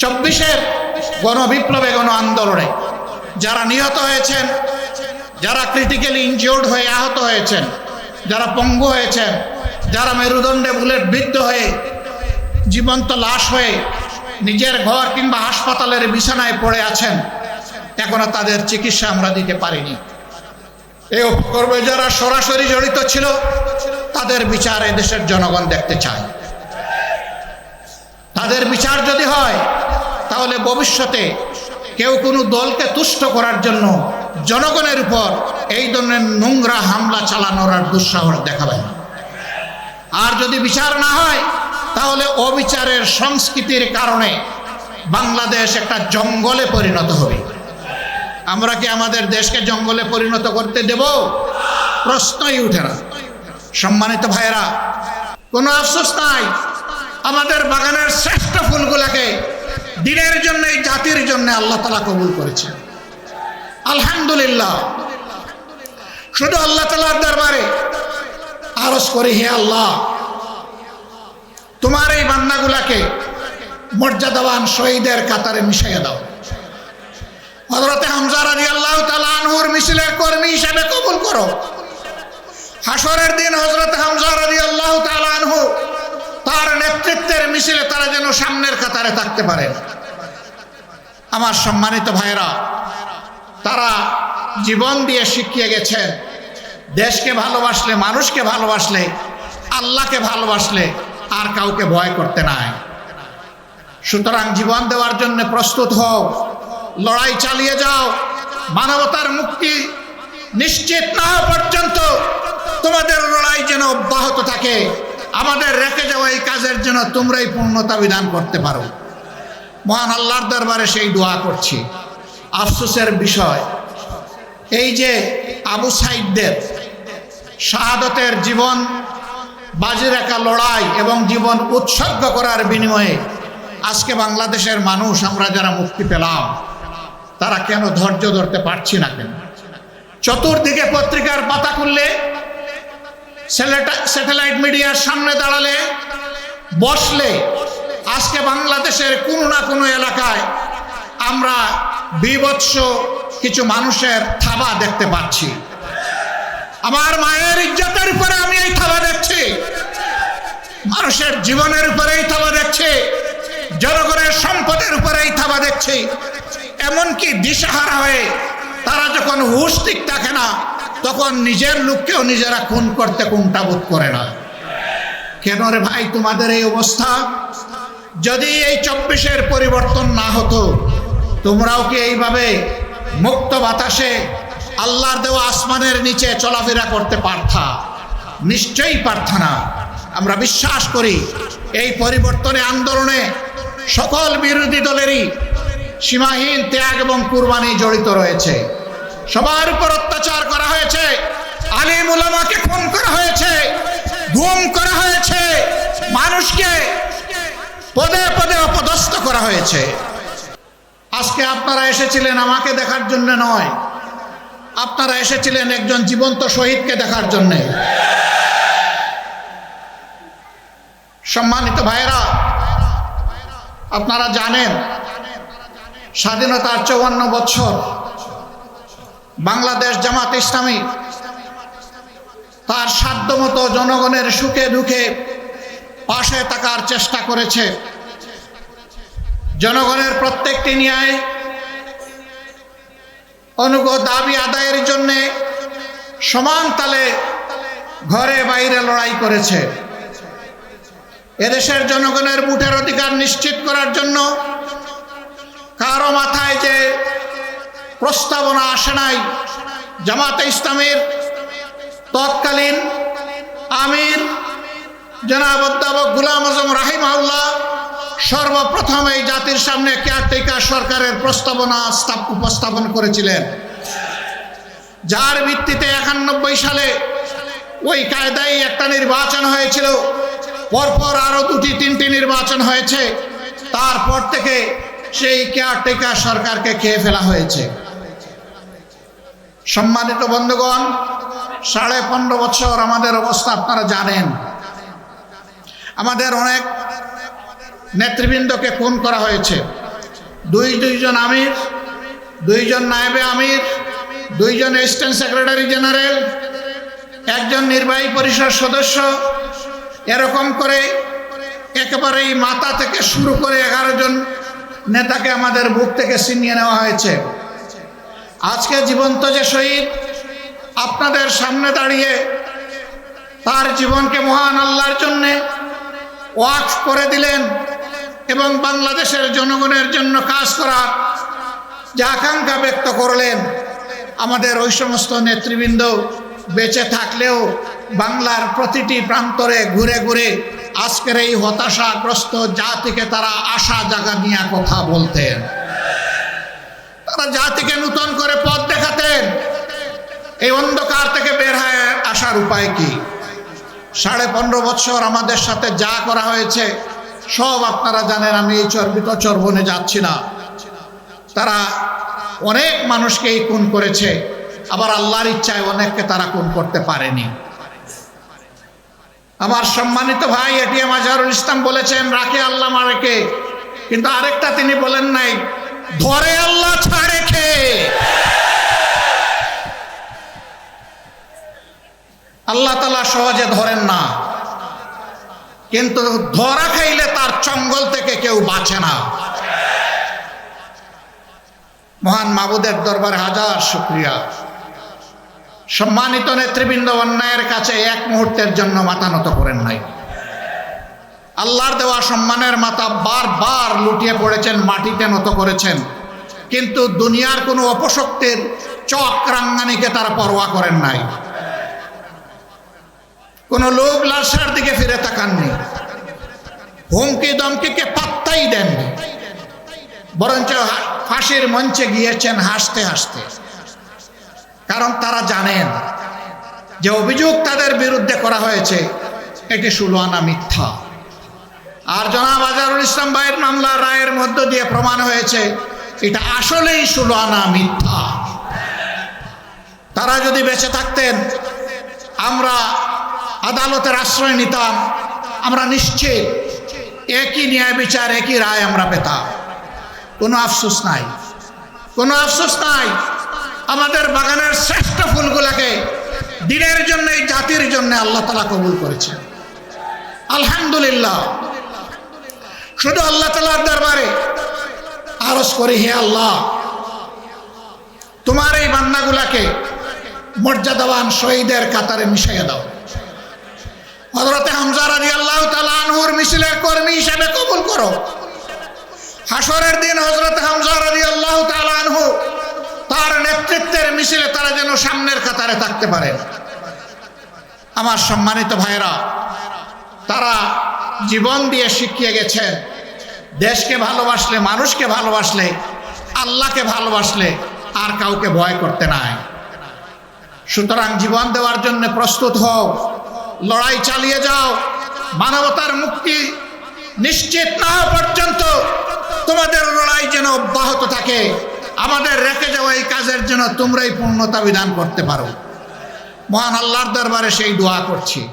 চব্বিশের গণবিপ্লবে গণ আন্দোলনে যারা নিহত হয়েছেন, যারা ক্রিটিক্যালি ইনজিওর্ড হয়ে আহত হয়েছেন, যারা পঙ্গু হয়েছেন, যারা মেরুদণ্ডে বুলেট বিদ্ধ হয়ে জীবন্ত লাশ হয়ে নিজের ঘর কিংবা হাসপাতালের বিছানায় পড়ে আছেন, এখনও তাদের চিকিৎসা আমরা দিতে পারিনি। এই উপকর্মে যারা সরাসরি জড়িত ছিল, তাদের বিচার এ দেশের জনগণ দেখতে চায়। তাদের বিচার যদি হয় তাহলে ভবিষ্যতে কেউ কোনো দলকে তুষ্ট করার জন্য জনগণের উপর এই ধরনের নোংরা হামলা চালানোর আর দুঃসাহস দেখাবে না। আর যদি বিচার না হয়, তাহলে অবিচারের সংস্কৃতির কারণে বাংলাদেশ একটা জঙ্গলে পরিণত হবে। আমরা কি আমাদের দেশকে জঙ্গলে পরিণত করতে দেব? প্রশ্নই উঠে না। সম্মানিত ভাইয়েরা, কোনো আফসোস নাই। আমাদের বাগানের শ্রেষ্ঠ ফুলগুলাকে দিনের জন্য, এই জাতির জন্য আল্লাহ তালা কবুল করেছেন আলহামদুলিল্লাহ। শুধু আল্লাহ তালার দরবারে আরজ করি, হে আল্লাহ, তোমার এই বান্নাগুলাকে মর্যাদাবান শহীদের কাতারে মিশাইয়া দাও। হজরতে হামজা রাজি আল্লাহ আনহুর মিছিলের কর্মী হিসেবে কবুল করো। হাসরের দিন হজরত হামজা রাজি আল্লাহ আনহু তার নেতৃত্বের মিছিলে তারা যেন সামনের কাতারে থাকতে পারে। আমার সম্মানিত ভাইরা তারা জীবন দিয়ে শিখিয়ে গেছেন, দেশকে ভালোবাসলে, মানুষকে ভালোবাসলে, আল্লাহকে ভালোবাসলে আর কাউকে ভয় করতে নাই। সুতরাং জীবন দেওয়ার জন্য প্রস্তুত হও, লড়াই চালিয়ে যাও, মানবতার মুক্তি নিশ্চিত না পর্যন্ত তোমাদের লড়াই যেন অব্যাহত থাকে। আমাদের রেখে যাওয়া এই কাজের জন্য তোমরাই পূর্ণতা বিধান করতে পারো। মহান আল্লাহর দরবারে সেই দোয়া করছি। আফসোসের বিষয়, এই যে আবু সাইদদের শাহাদতের জীবন, বাজি রেখা লড়াই এবং জীবন উৎসর্গ করার বিনিময়ে আজকে বাংলাদেশের মানুষ, আমরা যারা মুক্তি পেলাম, তারা কেন ধৈর্য ধরতে পারছি না কেন? চতুর্দিকে পত্রিকার পাতা খুললে স্যাটেলাইট মিডিয়ার সামনে দাঁড়ালে, বসলে আজকে বাংলাদেশের কোনো না কোনো এলাকায় আমরা বিভৎস কিছু মানুষের থাবা দেখতে পাচ্ছি। আমার মায়ের ইজ্জতের উপরে আমি এই থাবা দেখছি। মানুষের জীবনের উপরে এই থাবা দেখছি। জনগণের সম্পদের উপরে এই থাবা দেখছি। এমনকি দিশাহারা হয়ে তারা যখন হুশ ঠিক থাকে না তখন নিজের লোককেও নিজেরা খুন করতে কোনটা বোধ করে না। কেন রে ভাই তোমাদের এই অবস্থা? যদি এই চব্বিশের পরিবর্তন না হতো, তোমরাও কি এইভাবে মুক্ত বাতাসে আল্লাহর দেওয়া আসমানের নিচে চলাফেরা করতে পারতা? নিশ্চয়ই পারত না। আমরা বিশ্বাস করি, এই পরিবর্তনে আন্দোলনে সকল বিরোধী দলেরই সীমাহীন ত্যাগ এবং কুরবানি জড়িত রয়েছে। সবার উপর অত্যাচার করা হয়েছে। আলিম উলামাকে খুন করা হয়েছে, গুম করা হয়েছে, মানুষকে পদে পদে অপদস্থ করা হয়েছে। আজকে আপনারা এসেছিলেন আমাকে দেখার জন্য নয়, আপনারা এসেছিলেন একজন জীবন্ত শহীদকে দেখার জন্যে। সম্মানিত ভাইরা আপনারা জানেন, স্বাধীনতার চৌয়ান্ন বছর বাংলাদেশ জামাত ইসলামী তার সাধ্যমতো জনগণের সুখে দুঃখে পাশে থাকার চেষ্টা করেছে। জনগণের প্রত্যেকটি ন্যায় অনুগ দাবি আদায়ের জন্যে সমান তালে ঘরে বাইরে লড়াই করেছে। এদেশের জনগণের মুঠের অধিকার নিশ্চিত করার জন্য কারও মাথায় যে প্রস্তাবনা আসে নাই। জামাতে ইসলামের তৎকালীন আমির জনাব অধ্যাপক গুলাম আজম রাহিম রাহিমাউল্লাহ সর্বপ্রথম এই জাতির সামনে কেয়ারটেকার সরকারের প্রস্তাবনা উপস্থাপন করেছিলেন। যার ভিত্তিতে একানব্বই সালে ওই কায়দায় একটা নির্বাচন হয়েছিল। পরপর আরও দুটি, তিনটি নির্বাচন হয়েছে। তারপর থেকে সেই কেয়ারটেকার সরকারকে খেয়ে ফেলা হয়েছে। সম্মানিত বন্ধুগণ, সাড়ে পনেরো বছর আমাদের অবস্থা আপনারা জানেন। আমাদের অনেক নেতৃবৃন্দকে খুন করা হয়েছে। দুই দুইজন আমির, দুইজন নায়েবে আমির, দুইজন অ্যাসিস্ট্যান্ট সেক্রেটারি জেনারেল একজন নির্বাহী পরিষদ সদস্য। এরকম করে একেবারেই মাতা থেকে শুরু করে এগারো জন নেতাকে আমাদের বুক থেকে ছিনিয়ে নেওয়া হয়েছে। আজকে জীবন্ত যে শহীদ, আপনাদের সামনে দাঁড়িয়ে তার জীবনকে মহান আল্লাহর জন্যে ওয়াকফ করে দিলেন এবং বাংলাদেশের জনগণের জন্য কাজ করার যে আকাঙ্ক্ষা ব্যক্ত করলেন, আমাদের ওই সমস্ত নেতৃবৃন্দ বেঁচে থাকলেও বাংলার প্রতিটি প্রান্তরে ঘুরে ঘুরে আজকের এই হতাশাগ্রস্ত জাতিকে তারা আশা জাগা নিয়ে কথা বলতেন। তারা জাতিকে নূতন করে পথ দেখাতেন। এই অন্ধকার থেকে বের হয়ে আসার উপায় কি? সাড়ে পনেরো বছর আমাদের সাথে যা করা হয়েছে, সব আপনারা জানেন, আমি এই চর্বিত চর্বনে যাচ্ছি না। তারা অনেক মানুষকে এই খুন করেছে, আবার আল্লাহর ইচ্ছায় অনেককে তারা খুন করতে পারেনি। আমার সম্মানিত ভাই এটিএম আজহারুল ইসলাম বলেছেন, রাখে আল্লাহ মারেকে। কিন্তু আরেকটা তিনি বলেন নাই ধরে আল্লাহ ছাড়ে খেয়ে আল্লাহ তালা সহজে ধরেন না। কিন্তু ধরা খাইলে তার চঙ্গল থেকে কেউ বাঁচে না। মহান মাবুদের দরবারে হাজার শুক্রিয়া। সম্মানিত নেতৃবৃন্দ, অন্যায়ের কাছে এক মুহূর্তের জন্য মাথা নত করেন নাই। আল্লাহর দেওয়া সম্মানের মাথা বারবার লুটিয়ে পড়েছেন, মাটিতে নত করেছেন। কিন্তু দুনিয়ার কোনো অপশক্তির চক্রাঙ্গানিকে তারা পরোয়া করেন নাই। কোনো লোক লাশার দিকে ফিরে তাকাননি। হুমকি দমকিকে পাত্তাই দেননি। বরঞ্চ ফাঁসির মঞ্চে গিয়েছেন হাসতে হাসতে। কারণ তারা জানেন যে অভিযোগ তাদের বিরুদ্ধে করা হয়েছে, এটি সুলোয়ানা মিথ্যা। আর জনাব আজারুল ইসলাম ভাইয়ের মামলা রায়ের মধ্য দিয়ে প্রমাণ হয়েছে, এটা আসলেই সুলোয়ানা মিথ্যা। তারা যদি বেঁচে থাকতেন, আমরা আদালতের আশ্রয় নিতাম, আমরা নিশ্চিত একই ন্যায় বিচার, একই রায় আমরা পেতাম। কোনো আফসোস নাই। কোনো আফসোস নাই। আমাদের বাগানের শ্রেষ্ঠ ফুলগুলাকে দিনের জন্য, জাতির জন্য আল্লাহ তালা কবুল করেছে আলহামদুলিল্লাহ। শুধু আল্লাহ তালার দরবারে। আরজ করি হে আল্লাহ, তোমার এই বান্নাগুলাকে মর্যাদাবান শহীদের কাতারে মিশিয়ে দাও। হজরতে হামজা রাজি আল্লাহ তালানহুর মিছিলের কর্মী হিসেবে কবুল করো। হাসরের দিন হজরত হামজা রাজি আল্লাহ তালানহু তার নেতৃত্বের মিছিলে তারা যেন সামনের কাতারে থাকতে পারেন আমার সম্মানিত ভাইরা তারা জীবন দিয়ে শিখিয়ে গেছেন দেশকে ভালোবাসলে, মানুষকে ভালোবাসলে, আল্লাহকে ভালোবাসলে আর কাউকে ভয় করতে নাই। সুতরাং জীবন দেওয়ার জন্য প্রস্তুত হও, লড়াই চালিয়ে যাও, মানবতার মুক্তি নিশ্চিত না পর্যন্ত তোমাদের লড়াই যেন অব্যাহত থাকে, আমাদের রেখে যাওয়া এই কাজের জন্য তোমরাই পূর্ণতা বিধান করতে পারো। মহান আল্লাহর দরবারে সেই দোয়া করছি।